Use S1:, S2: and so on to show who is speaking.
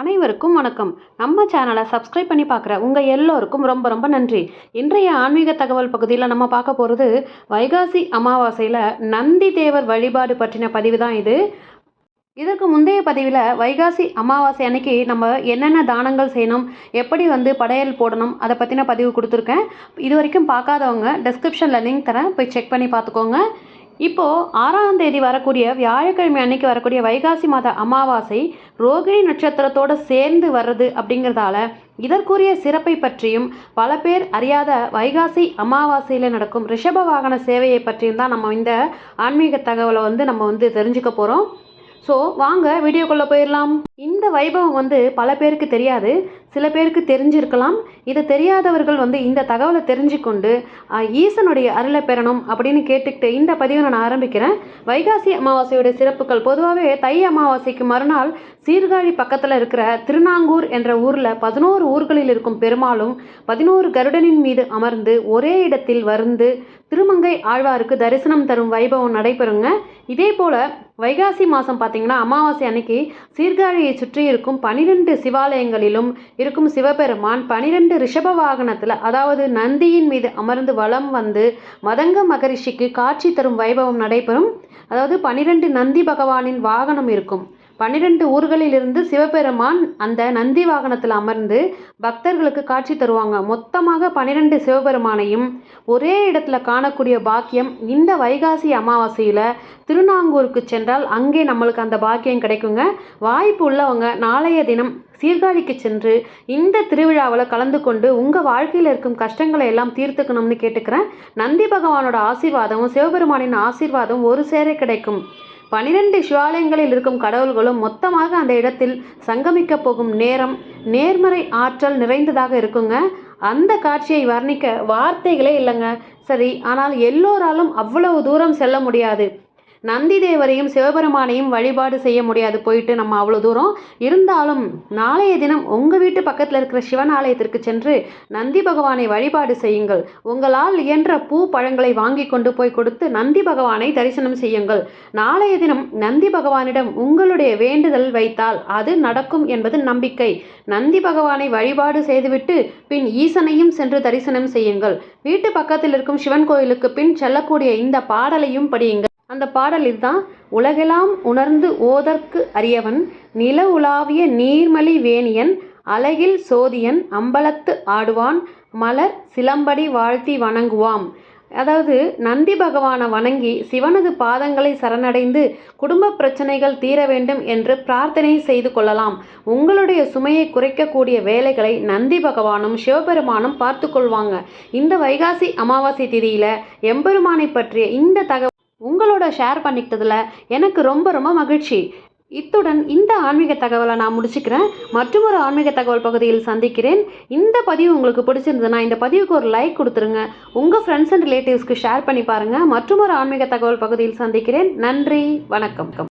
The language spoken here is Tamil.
S1: அனைவருக்கும் வணக்கம். நம்ம சேனலை சப்ஸ்கிரைப் பண்ணி பார்க்குற உங்கள் எல்லோருக்கும் ரொம்ப ரொம்ப நன்றி. இன்றைய ஆன்மீக தகவல் பகுதியில் நம்ம பார்க்க போகிறது வைகாசி அமாவாசையில் நந்தி தேவர் வழிபாடு பற்றின பதிவு தான் இது. இதற்கு முந்தைய பதிவில் வைகாசி அமாவாசை அன்னைக்கு நம்ம என்னென்ன தானங்கள் செய்யணும் எப்படி வந்து படையல் போடணும் அதை பற்றின பதிவு கொடுத்துருக்கேன். இது வரைக்கும் பார்க்காதவங்க டெஸ்கிரிப்ஷனில் லிங்க் தரேன் போய் செக் பண்ணி பார்த்துக்கோங்க. இப்போது ஆறாம் தேதி வரக்கூடிய வியாழக்கிழமை அன்னைக்கு வரக்கூடிய வைகாசி மாத அமாவாசை ரோகிணி நட்சத்திரத்தோடு சேர்ந்து வர்றது அப்படிங்கிறதால இதற்குரிய சிறப்பை பற்றியும் பல பேர் அறியாத வைகாசி அமாவாசையில் நடக்கும் ரிஷப வாகன சேவையை பற்றியும் தான் நம்ம இந்த ஆன்மீக தகவலை வந்து நம்ம வந்து தெரிஞ்சுக்க போகிறோம் ஸோ வாங்க வீடியோக்குள்ளே போயிடலாம் இந்த வைபவம் வந்து பல பேருக்கு தெரியாது. சில பேருக்கு தெரிஞ்சிருக்கலாம். இதை தெரியாதவர்கள் வந்து இந்த தகவலை தெரிஞ்சுக்கொண்டு ஈசனுடைய அருளை பெறணும் அப்படின்னு கேட்டுக்கிட்டு இந்த பதிவை நான் ஆரம்பிக்கிறேன். வைகாசி அமாவாசையுடைய சிறப்புகள். பொதுவாகவே தை அமாவாசைக்கு மறுநாள் சீர்காழி பக்கத்தில் இருக்கிற திருநாங்கூர் என்ற ஊரில் பதினோரு ஊர்களில் இருக்கும் பெருமாளும் பதினோரு கருடனின் மீது அமர்ந்து ஒரே இடத்தில் வருந்து திருமங்கை ஆழ்வாருக்கு தரிசனம் தரும் வைபவம் நடைபெறுங்க. இதே போல் வைகாசி மாதம் பார்த்திங்கன்னா அமாவாசை அன்னைக்கு சீர்காழியை சுற்றி இருக்கும் பனிரெண்டு சிவாலயங்களிலும் இருக்கும் சிவபெருமான் பனிரெண்டு ரிஷப வாகனத்தில் அதாவது நந்தியின் மீது அமர்ந்து வலம் வந்து மதங்க மகரிஷிக்கு காட்சி தரும் வைபவம் நடைபெறும். அதாவது பனிரெண்டு நந்தி பகவானின் வாகனம் இருக்கும். பன்னிரெண்டு ஊர்களிலிருந்து சிவபெருமான் அந்த நந்தி வாகனத்தில் அமர்ந்து பக்தர்களுக்கு காட்சி தருவாங்க. மொத்தமாக பன்னிரெண்டு சிவபெருமானையும் ஒரே இடத்துல காணக்கூடிய பாக்கியம் இந்த வைகாசி அமாவாசையில் திருநாங்கூருக்கு சென்றால் அங்கே நம்மளுக்கு அந்த பாக்கியம் கிடைக்குங்க. வாய்ப்பு உள்ளவங்க நாளைய தினம் சீர்காழிக்கு சென்று இந்த திருவிழாவில் கலந்து கொண்டு உங்கள் வாழ்க்கையில் இருக்கும் கஷ்டங்களை எல்லாம் தீர்த்துக்கணும்னு கேட்டுக்கிறேன். நந்தி பகவானோட ஆசீர்வாதமும் சிவபெருமானின் ஆசீர்வாதம் ஒரு சேர கிடைக்கும். பனிரெண்டு சிவாலயங்களில் இருக்கும் கடவுள்களும் மொத்தமாக அந்த இடத்தில் சங்கமிக்க போகும் நேரம் நேர்மறை ஆற்றல் நிறைந்ததாக இருக்குங்க. அந்த காட்சியை வர்ணிக்க வார்த்தைகளே இல்லைங்க. சரி ஆனால் எல்லோராலும் அவ்வளவு தூரம் செல்ல முடியாது. நந்தி தேவரையும் சிவபெருமானையும் வழிபாடு செய்ய முடியாது. போயிட்டு நம்ம அவ்வளோ தூரம். இருந்தாலும் நாளைய தினம் உங்கள் வீட்டு பக்கத்தில் இருக்கிற சிவன் ஆலயத்திற்கு சென்று நந்தி பகவானை வழிபாடு செய்யுங்கள். உங்களால் இயன்ற பூ பழங்களை வாங்கி கொண்டு போய் கொடுத்து நந்தி பகவானை தரிசனம் செய்யுங்கள். நாளைய தினம் நந்தி பகவானிடம் உங்களுடைய வேண்டுதல் வைத்தால் அது நடக்கும் என்பது நம்பிக்கை. நந்தி பகவானை வழிபாடு செய்துவிட்டு பின் ஈசனையும் சென்று தரிசனம் செய்யுங்கள். வீட்டு பக்கத்தில் இருக்கும் சிவன் கோயிலுக்கு பின் செல்லக்கூடிய இந்த பாடலையும் படியுங்கள். அந்த பாடல் இதுதான் உலகெல்லாம் உணர்ந்து ஓதற்கு அரியவன் நில உலாவிய நீர்மலி வேணியன் அலகில் சோதியன் அம்பலத்து ஆடுவான் மலர் சிலம்படி வாழ்த்தி வணங்குவாம் அதாவது நந்தி பகவானை வணங்கி சிவனது பாதங்களை சரணடைந்து குடும்ப பிரச்சனைகள் தீர வேண்டும் என்று பிரார்த்தனை செய்து கொள்ளலாம். உங்களுடைய சுமையை குறைக்கக்கூடிய வேலைகளை நந்தி பகவானும் சிவபெருமானும் பார்த்து கொள்வாங்க. இந்த வைகாசி அமாவாசை திதியில எம்பெருமானை பற்றிய இந்த தகவல் உங்களோட ஷேர் பண்ணிக்கிட்டதில் எனக்கு ரொம்ப ரொம்ப மகிழ்ச்சி. இத்துடன் இந்த ஆன்மீக தகவலை நான் முடிச்சுக்கிறேன். மற்றொரு ஆன்மீக தகவல் பகுதியில் சந்திக்கிறேன். இந்த பதிவு உங்களுக்கு பிடிச்சிருந்ததுன்னா இந்த பதிவுக்கு ஒரு லைக் கொடுத்துருங்க. உங்கள் ஃப்ரெண்ட்ஸ் அண்ட் ரிலேட்டிவ்ஸ்க்கு ஷேர் பண்ணி பாருங்கள் மற்றொரு ஆன்மீக தகவல் பகுதியில் சந்திக்கிறேன். நன்றி. வணக்கம்.